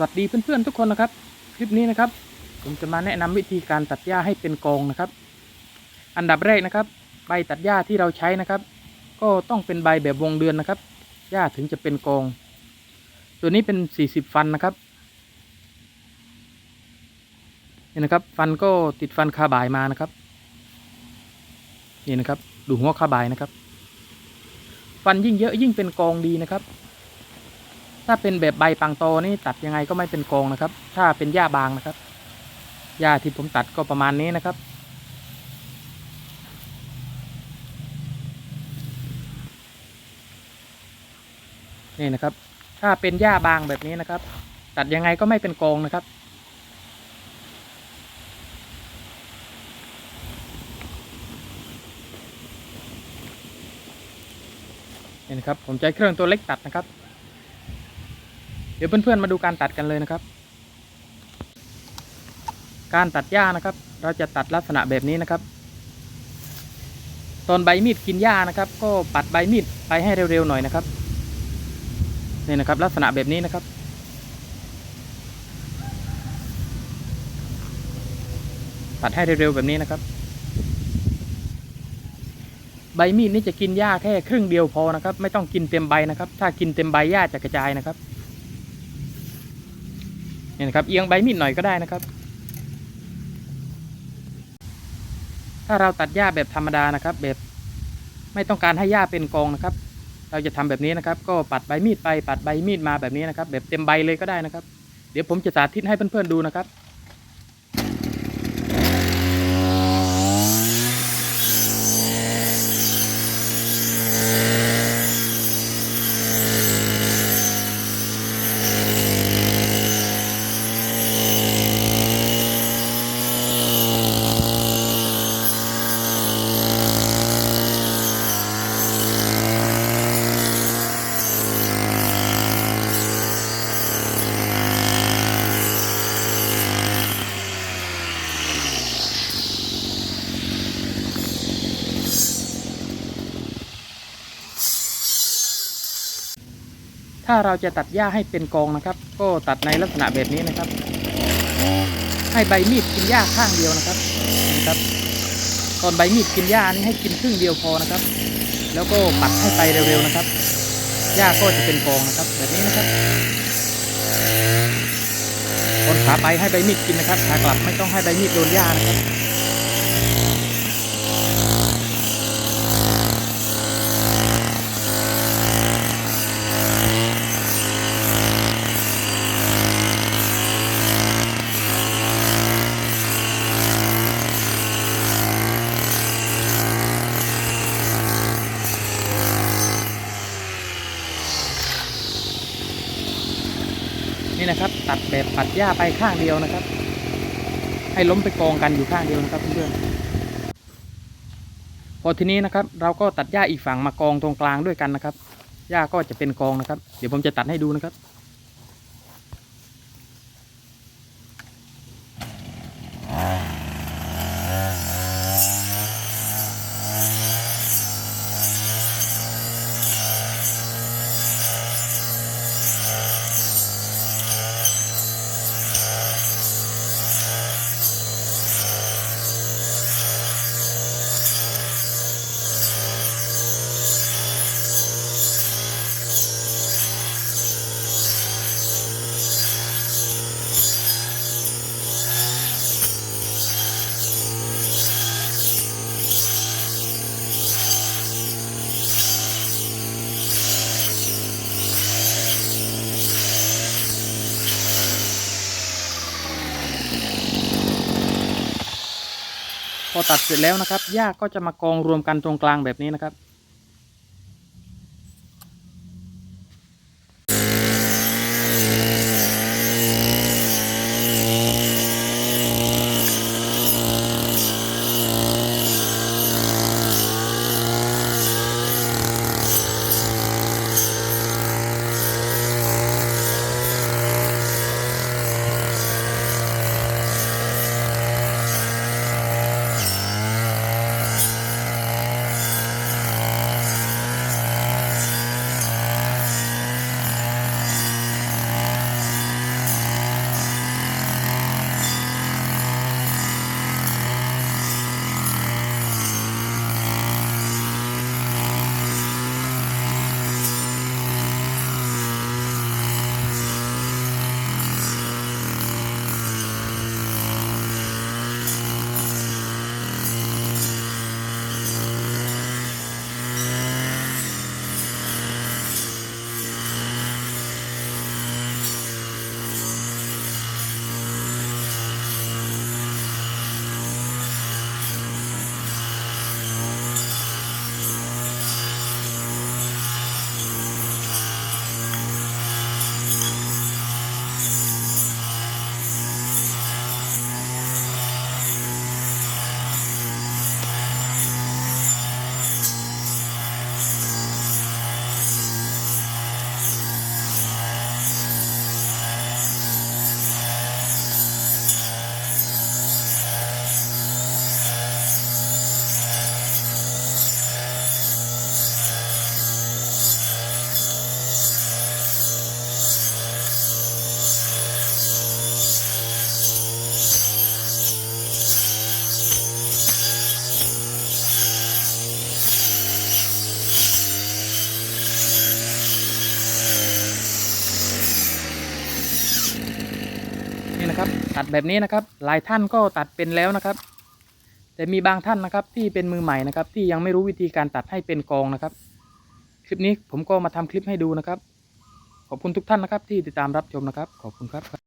วัสดีเพื่อนๆทุกคนนะครับ คลิปนี้นะครับ ผมจะมาแนะนำวิธีการตัดหญ้าให้เป็นกองนะครับ อันดับแรกนะครับ ใบตัดหญ้าที่เราใช้นะครับ ก็ต้องเป็นใบแบบวงเดือนนะครับหญ้าถึงจะเป็นกอง ตัวนี้เป็น 40 ฟันนะครับนี่นะครับ ฟันก็ติดฟันคาบายมานะครับนี่นะครับ ดูหัวคาบายนะครับ ฟันยิ่งเยอะยิ่งเป็นกองดีนะครับ ถ้าเป็นแบบใบปังโตนี่ตัดยังไงก็ไม่เป็นกองนะครับ ถ้าเป็นหญ้าบางนะครับหญ้าที่ผมตัดก็ประมาณนี้นะครับ นี่นะครับ ถ้าเป็นหญ้าบางแบบนี้นะครับ ตัดยังไงก็ไม่เป็นกองนะครับนี่นะครับผมใช้เครื่องตัวเล็กตัดนะครับ ดี๋ยวเพื่อนๆมาดูการตัดกันเลยนะครับ การตัดหญ้านะครับ เราจะตัดลักษณะแบบนี้นะครับ ตอนใบมีดกินหญ้านะครับ ก็ปัดใบมีดไปให้เร็วๆหน่อยนะครับนี่นะครับ ลักษณะแบบนี้นะครับตัดให้เร็วๆแบบนี้นะครับ ใบมีดนี่จะกินหญ้าแค่ครึ่งเดียวพอนะครับ ไม่ต้องกินเต็มใบนะครับ ถ้ากินเต็มใบหญ้าจะกระจายนะครับ นี่นะครับเอียงใบมีดหน่อยก็ได้นะครับ ถ้าเราตัดหญ้าแบบธรรมดานะครับ แบบไม่ต้องการให้หญ้าเป็นกองนะครับ เราจะทำแบบนี้นะครับ ก็ปัดใบมีดไปปัดใบมีดมาแบบนี้นะครับ แบบเต็มใบเลยก็ได้นะครับ เดี๋ยวผมจะสาธิตให้เพื่อนๆดูนะครับ ถ้าเราจะตัดหญ้าให้เป็นกองนะครับ ก็ตัดในลักษณะแบบนี้นะครับ ให้ใบมีดกินหญ้าข้างเดียวนะครับนะครับ ตอนใบมีดกินหญ้านี่ให้กินครึ่งเดียวพอนะครับ แล้วก็ปัดให้ไปเร็วๆนะครับหญ้าก็จะเป็นกองนะครับ แบบนี้นะครับตอนขาไปให้ใบมีดกินนะครับขากลับไม่ต้องให้ใบมีดโดนหญ้านะครับ นี่นะครับ ตัดแบบปัดหญ้าไปข้างเดียวนะครับ ให้ล้มไปกองกันอยู่ข้างเดียวนะครับเพื่อนพอทีนี้นะครับ เราก็ตัดหญ้าอีกฝั่งมากองตรงกลางด้วยกันนะครับหญ้าก็จะเป็นกองนะครับ เดี๋ยวผมจะตัดให้ดูนะครับ ตัดเสร็จแล้วนะครับหญ้าก็จะมากองรวมกันตรงกลางแบบนี้นะครับ ตัดแบบนี้นะครับ หลายท่านก็ตัดเป็นแล้วนะครับ แต่มีบางท่านนะครับที่เป็นมือใหม่นะครับ ที่ยังไม่รู้วิธีการตัดให้เป็นกองนะครับ คลิปนี้ผมก็มาทำคลิปให้ดูนะครับ ขอบคุณทุกท่านนะครับที่ติดตามรับชมนะครับ ขอบคุณครับ